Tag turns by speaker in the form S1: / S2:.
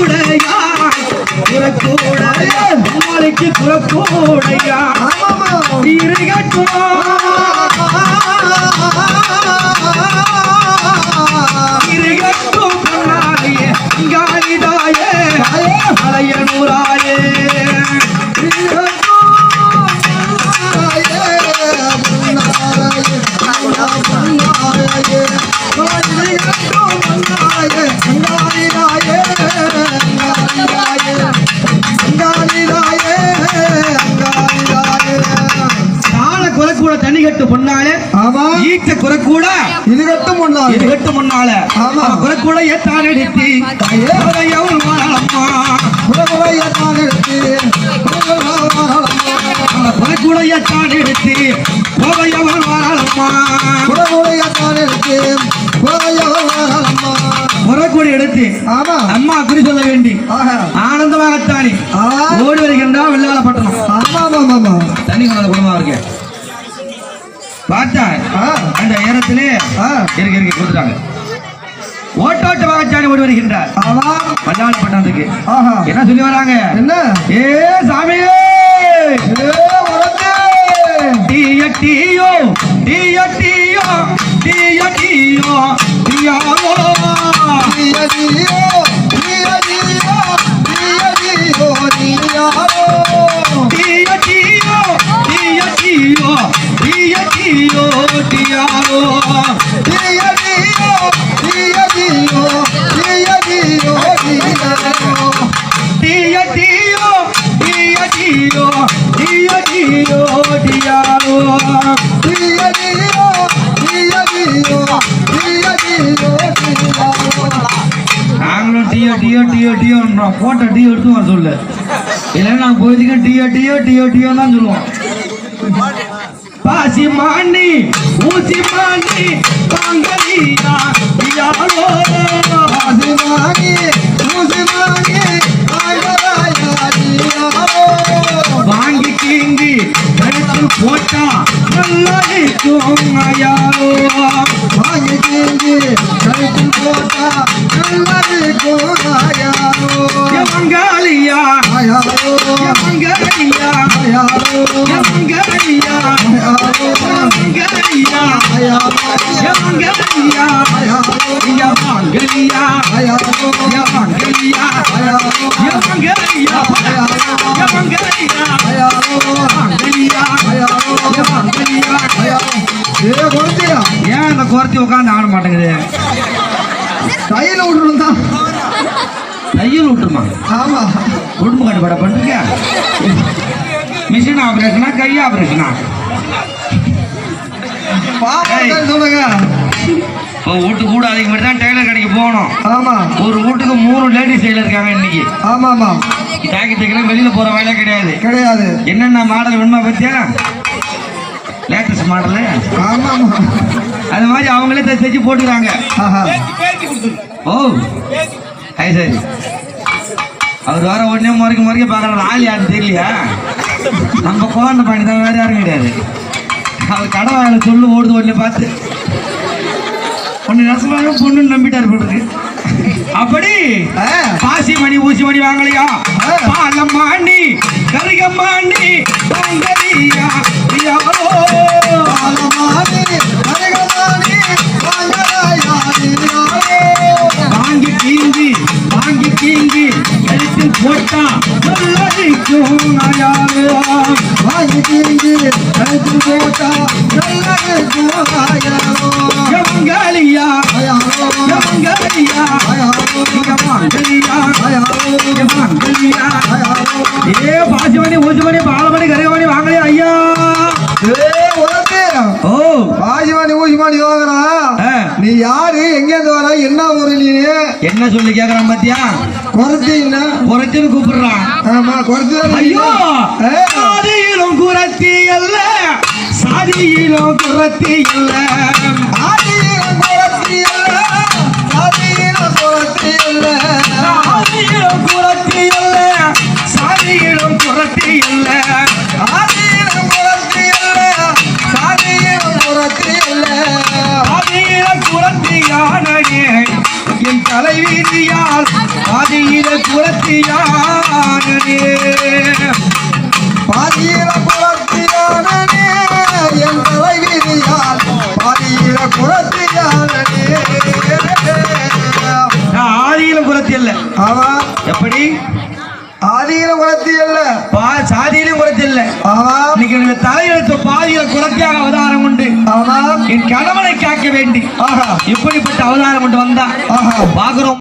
S1: இருக்கட்டும் இருக்கட்டும் குறக்கூட தண்ணி கட்டு பொன்னாலே
S2: ஆமா.
S1: ஈட்ட குறக்கூட
S2: இது கட்டும் ஒண்ணாது
S1: இது கட்டு முன்னால.
S2: ஆமா.
S1: குறக்கூட ஏத்தான் எடுத்து. எவன் வாழம்மா
S2: புலகுலைய தான் எடுத்து.
S1: அந்த குறக்கூட ஏத்தான் எடுத்து. போகையவன் வாழம்மா
S2: புலகுலைய தான் எடுத்து.
S1: குறக்கூட
S2: ஆமா.
S1: அம்மா குறி சொல்ல வேண்டி. ஆனந்தமாகத்தானே. ஓடி வருகின்றா வெள்ளவேல பட்டணம்
S2: ஆமா ஆமா ஆமா.
S1: தண்ணி குடும்பமா இருக்கு. பார்த்தா
S2: ஆ
S1: அந்த நேரத்திலே இருக்கு இருக்கு கொடுத்துட்டாங்க. ஓட்டோட்ட வாகச்சாணி ஓடி வருகின்றார். பட்டணத்துக்கு
S2: ஆஹா.
S1: என்ன சொல்லி வராங்க?
S2: என்ன?
S1: ஏ சாமியே
S2: உரத்து
S1: டீய டீயோ டீய டீயோ டீய டீயோ டியோ டியோ டியோன்றோம் போட்ட எடுத்து வர சொல்லு. இல்லைன்னா நான் போயிட்டு டியோ டியோ டியோ டியோ தான் சொல்லுவோம். பாசி மாண்டி ஊசி மாண்டி பாங்கலியா யாரோ
S2: ஆசிமானி மூசிமானி ஆய்வராயா நீயாரோ
S1: வாங்கி கீங்கி கழுத்து போட்டா நல்லா இருக்கும் யாரோ
S2: வாங்கி கீங்கி
S1: கழுத்து
S2: होता
S1: मंगलिया आया
S2: रो
S1: आया
S2: रो
S1: ये
S2: आया रो मंगलिया
S1: आया रो ये मंगलिया आया का
S2: नाम मट
S1: தையல் விட்டுருமா
S2: ஆமா.
S1: உடம்பு கட்டுப்பாட பண்ணிருக்க மிஷின் ஆபரேஷனா கை ஆபரேஷனா.
S2: சொல்லுங்க.
S1: வீட்டு கூட அதுக்கு மட்டும் தான் டெய்லர் கடைக்கு போகணும்.
S2: ஆமா.
S1: ஒரு வீட்டுக்கு மூணு லேடிஸ் டெய்லர் இருக்காங்க இன்னைக்கு.
S2: ஆமா ஆமா.
S1: ஜாக்கெட் தைக்கலாம் வெளியில போற கிடையாது.
S2: கிடையாது.
S1: என்னென்ன மாடல் வேணுமா பத்தியா? லேட்டஸ்ட் மாடலு
S2: ஆமா ஆமா.
S1: அது மாதிரி அவங்களே தைச்சு தைச்சு போட்டுக்கிறாங்க.
S2: ஆஹா.
S1: ஓ அது சரி. அவர் வர உடனே முறைக்க முறைக்க பார்க்குற ஆள் யாருன்னு தெரியலையா? நம்ம குழந்தை பாணி தான் வேற யாரும் கிடையாது. அவர் கடை சொல்லு ஓடுது உடனே பார்த்து. ஒன்று நெசமாக பொண்ணுன்னு நம்பிட்டார் போட்டுருக்கு அப்படி பாசி மணி ஊசி மணி வாங்கலையா. பாலம் மாண்டி கரிகம் மாண்டி வாங்கலியா? போட்டா எவங்கலியா
S2: ஆயாரோ.
S1: ஏ பாசி மணி ஊசி மணி வாங்கலையா ஐயா
S2: ஏ,
S1: ஓ
S2: வாங்குறா
S1: ஆ.
S2: நீ யாரு எங்க இருந்து வர என்ன ஊரு நீ
S1: என்ன சொல்லி கேக்குறான் பாத்தியா?
S2: குறைச்சி என்ன?
S1: குறைச்சுன்னு கூப்பிடுறான்.
S2: ஆமா குறைச்சி.
S1: ஐயோ. சாதியிலும் குரத்தி அல்ல. சாதியிலும் குரத்தி அல்ல.
S2: ஆதியிலும் குறைச்சி இல்ல, ஆதியிலும் குறைச்சி இல்ல.
S1: சாதியிலும் குரத்தி அல்ல. சாதியிலும் குரத்தி அல்ல.
S2: ஆதியிலும் குறைச்சி இல்ல, சாதியிலும் குறைச்சி இல்ல.
S1: சாதியில குரத்தியானே என் தலைவீதியால் சாதியில குலத்தியானே
S2: பாதியில குலத்தியானே என் தலைவிதியால் பாதியில குலத்தியானே
S1: ஆதியில குலத்தி அல்ல
S2: ஆமா.
S1: எப்படி?
S2: ஆதியில குலத்தி அல்ல
S1: பா சாதியிலும் குலத்தி இல்ல
S2: ஆமா.
S1: இன்னைக்கு என்னுடைய தலையெழுத்து பாதியில குலத்தியாக அவதாரம் உண்டு.
S2: ஆமா.
S1: என் கணவனை காக்க வேண்டி.
S2: ஆஹா.
S1: இப்படிப்பட்ட அவதாரம் கொண்டு வந்தா. பாக்குறோம்